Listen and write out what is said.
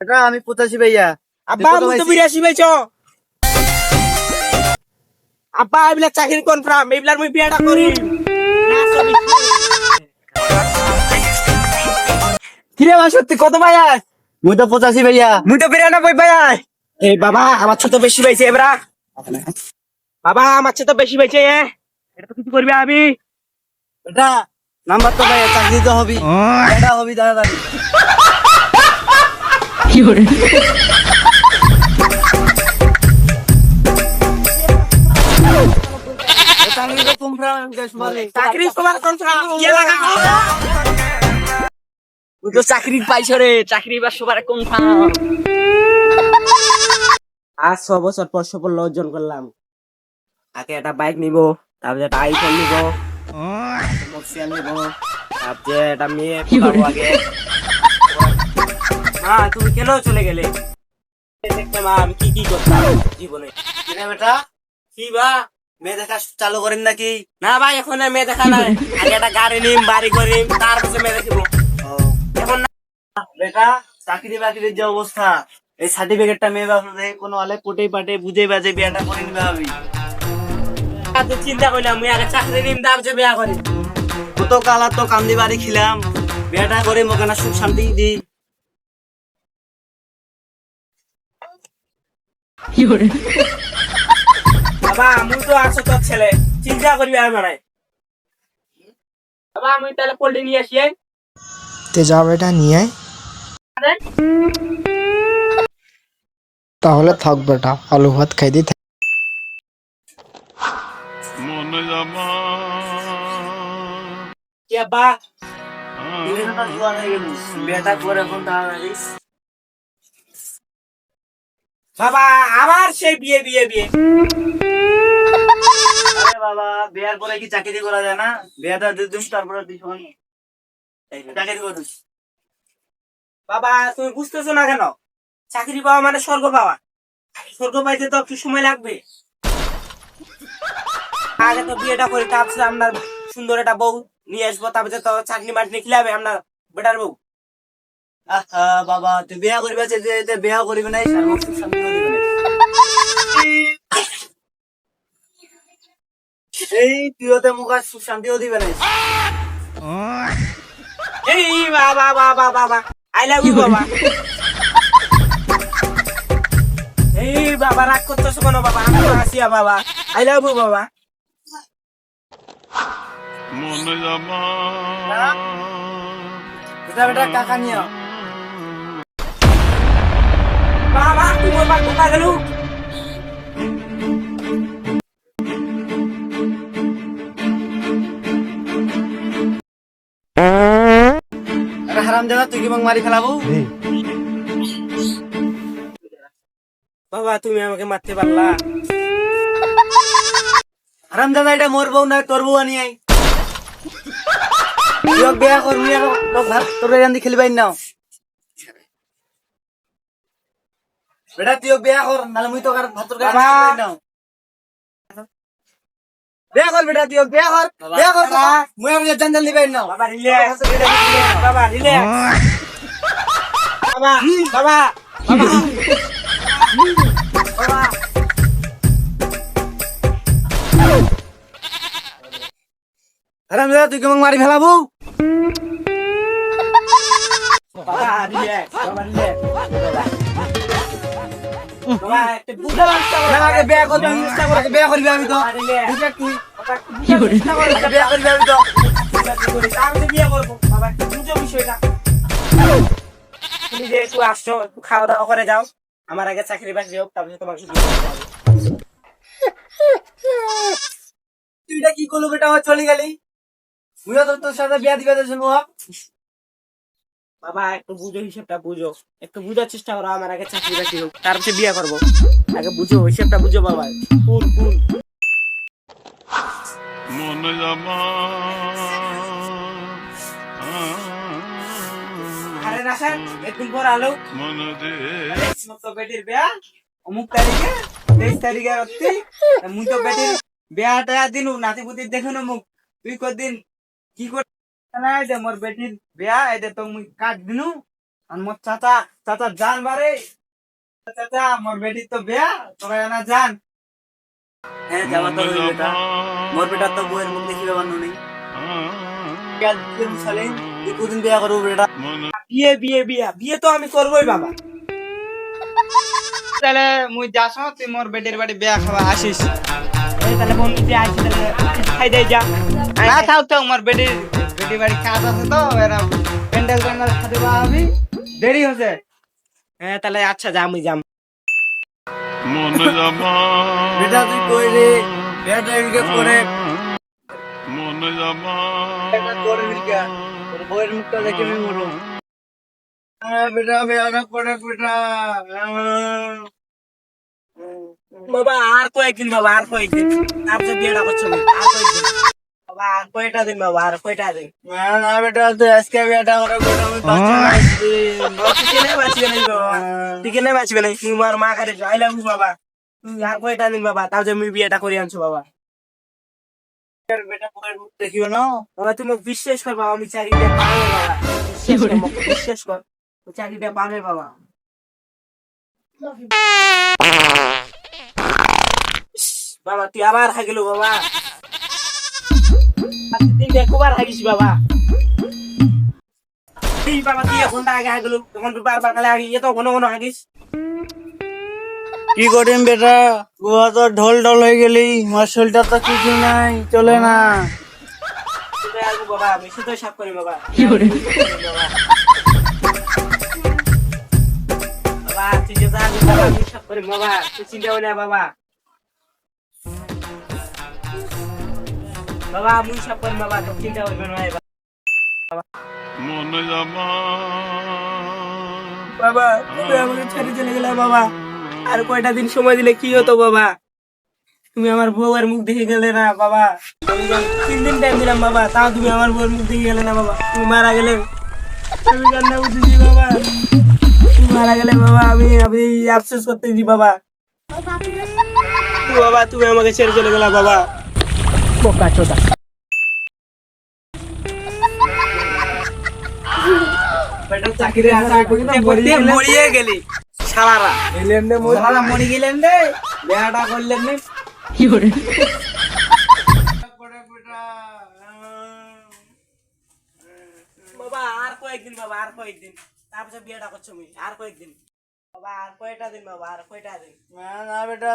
এটা আমি পঁচাশি ভাইয়া। আব্বা মুই তো? বিরাশি পাইছ আব্বা এইবিলাক চাকরি কনফার্ম এইবিলাক মই বিয়াটা করিম কিরে ভাই সত্যি কত ভাইয়া মুই তো পঁচাশি ভাইয়া। মুই তো বিরানব্বই ভাই এই বাবা আমার ছোট বেশি পাইছে এবার। বাবা আমার ছোট বেশি পাইছে এ। এটা তো কিছু করবি আমি এটা নাম্বার তো ভাইয়া চাকরি তো হবি। এটা হবি দাদা চাকরি তো তোমরা দেশ মালিক। চাকরি তোমার কনফার্ম লাগা তুই তো চাকরি পাইছ রে চাকরি বা সবার কনফার্ম আজ ছ বছর পর সফল অর্জন করলাম আগে একটা বাইক নিব তারপরে একটা আইফোন নিব তারপরে একটা মেয়ে আগে মা তুমি কেন চলে গেলে। মা, আমি কি কি করতাম জীবনে? বেটা, কি বা? মেয়ে দেখা চালু করেন নাকি? না ভাই, এখন মেয়ে দেখা নাই। আগে একটা গাড়ি নিম, বাড়ি তারপরে মেয়ে দেখিব। এখন বেটা, চাকরি বাকরির যে অবস্থা, এই সার্টিফিকেটটা মেয়ে বাপরে দেখে কোনো আলে কোটে পাটে বুঝে বাজে বিয়াটা করে নিবে আমি চিন্তা করলাম আগে চাকরি নিম, তারপরে বিয়া করি। কত কালা তো কান্দি বাড়ি খিলাম। বিয়াটা করে মোকে না সুখ শান্তি দি বাবা মুই তো আছো তোর ছেলে। চিন্তা করবি আর মানে বাবা আমি তাহলে পোল্ট্রি নিয়ে আসি তে যা বেটা নিয়ে তাহলে থাক বেটা আলু ভাত খাই দি গেল বিয়াটা করে এখন তাড়াতাড়ি বাবা আমার সেই বিয়ে বিয়ে বিয়ে। বাবা, বিয়ার পরে কি চাকরি করা যায় না? তারপরে দিস চাকরি বাবা, তুমি বুঝতেছো না কেন? চাকরি পাওয়া মানে স্বর্গ পাওয়া। স্বর্গ পাইতে তো একটু সময় লাগবে। আগে তো বিয়েটা করি, তারপরে আপনার সুন্দর একটা বউ নিয়ে আসব, তারপরে তো চাকরি মাটনি খিলাবে আপনার বেটার বউ। আহা, বাবা, তুই বিয়া করিবা যে বিয়া করিবে নাই এই তুইতে মুখ আর সুখ শান্তিও দিবে নাই এই বাবা বাবা বাবা আই লাভ ইউ বাবা। এই বাবা রাগ করতেছো কেন বাবা? আমি আসিয়া বাবা। আই লাভ ইউ বাবা। মনে জামা। বেটা বেটা কাকা নিও বাবা তুমি আমার কোথা গেল? হারাম দেবা তুই কি মারি ফেলাবো? বাবা তুমি আমাকে মারতে পারলা। হারাম দাদা এটা মোর বউ না তোর বউ আনি আই। বিয়া করবি আর তোর ভাত তোর রান্দি খেলিবাই নাও। বেটা তুই বিয়া কর নাহলে মুই তো কার ভাত তোর। নাও। বিয়া কর বেটা বিয়া কর বাবা। মুই আর জঞ্জাল নিবাই নাও। বাবা রিল্যাক্স বাবা রিল্যাক্স বাবা বাবা বাবা। দাদা তুই কি মাং মারি ফেলাবো? বাবা রিল্যাক্স বাবা রিল্যাক্স তুমি যে একটু আসছো একটু খাওয়া দাওয়া করে যাও আমার আগে চাকরি বাকরি হোক তারপরে তোমাকে বিয়ে করতে হবে। তুই এটা কি করল বেটা চলে গেলি মুইও তোর সাথে বিয়া দিবে শুনব বাবা একটু বুঝো হিসেবটা বুঝো। একটু বুঝার চেষ্টা করো আমার আগে চাকরি বাকরি হোক। তারপরে বিয়ে করব। আগে বুঝো হিসেবটা বুঝো বাবা। কুল কুল মনে আরে একদিন পর আলো। মনে দে। বেটির বিয়া। অমুক তারিখে তেইশ তারিখে রাত্রি। মুই তো বেটির বিয়াটা দিন নাতি পুতির দেখে মুখ তুই কদিন কি কর যে মোর বেটির বিয়া যে তো মুই কাট দিনু। আর মোর চাচা চাচা জান বারে চাচা মোর বেটি তো বিয়া তোরা না জান। হ্যাঁ যাবা তো বেটা। মোর বেটা তো বউয়ের মুখ দেখিবে বানো নেই। কাল দিন সালে তুই কোদিন বিয়া করব বেটা। বিয়ে বিয়ে বিয়ে। বিয়ে তো আমি করবোই বাবা। তাহলে মুই যাস তুই মোর বেটির বাড়ি বিয়া খাওয়া আসিস। তাহলে বন্ধু আইছি তাহলে খাই দেই যা। না থাক থাক মোর বেটির বেটির বাড়ি কাজ আছে তো এরা প্যান্ডেল প্যান্ডেল খাতে পাবি দেরি হচ্ছে হ্যাঁ তাহলে আচ্ছা যা আমি যাম। মনে যাবা বেটা তুই কই রে? বেটা করে মনে করে তোর মুখটা দেখে আমি মরো বেটা বেটা করে বেটা। বাবা আর কয়েকদিন বাবা আর কয়েকদিন। তারপরে বিয়েটা করছ আর কয়েকদিন। কয়টা দিন বাবা আর কয়টা দিন না না বেটা তুই আজকে বেটা করে বেটা আমি বাঁচবে বাঁচবে আমার মা কাছে যাই লাগু বাবা। তুমি আর কয়টা দিন বাবা? তাও যে আমি বিয়েটা করে আনছো বাবা। বেটা বউয়ের মুখ দেখিও না। বাবা তুমি মোক বিশ্বাস কর বাবা আমি চাকরিটা পাবে বাবা। বিশ্বাস কর চাকরিটা পাবে বাবা। ইস, বাবা তুই আবার হাগিল বাবা। তুই হাগিস বাবা। তুই বাবা তুই এখন আগে হাগিল তখন তুই বারবার কালে হাগি এত ঘন ঘন হাগিস। কি করিম বেটা গোয়া তো ঢোল ঢোল হয়ে গেলি শরীরটা তো কিছু নাই চলে না। বাবা আমি শুধু সাপ করি বাবা। বাবা তুই যে যা বাবা আমি সাপ করি বাবা তুই চিন্তা বাবা। বাবা আমি করি বাবা চিন্তা বাবা। মনে বাবা তুমি আমাকে ছেড়ে চলে গেলে বাবা। আর কয়টা দিন সময় দিলে কি হতো বাবা? তুমি আমার বউয়ের মুখ দেখে গেলে না বাবা। তিন দিন টাইম দিলাম বাবা। তাও তুমি আমার বউয়ের মুখ দেখে গেলে না বাবা। তুমি মারা গেলে। আমি কান্না বুঝেছি বাবা। তুমি মারা গেলে বাবা আমি আমি আফসোস করতেছি বাবা। বাবা তুমি আমাকে ছেড়ে চলে গেলা বাবা। বোকা চোদা। চাকরি আশা করতে করতে মরিয়ে গেলি। শালারা। শালা মরি গেলেন রে। বিয়াটা করলেন রে। বাবা আর কয়েকদিন বাবা আর কয়েকদিন। তারপরে বিয়েটা করছ আমি আর কয়েকদিন। বাবা আর কয়টা দিন বাবা আর কয়টা দিন? না না বেটা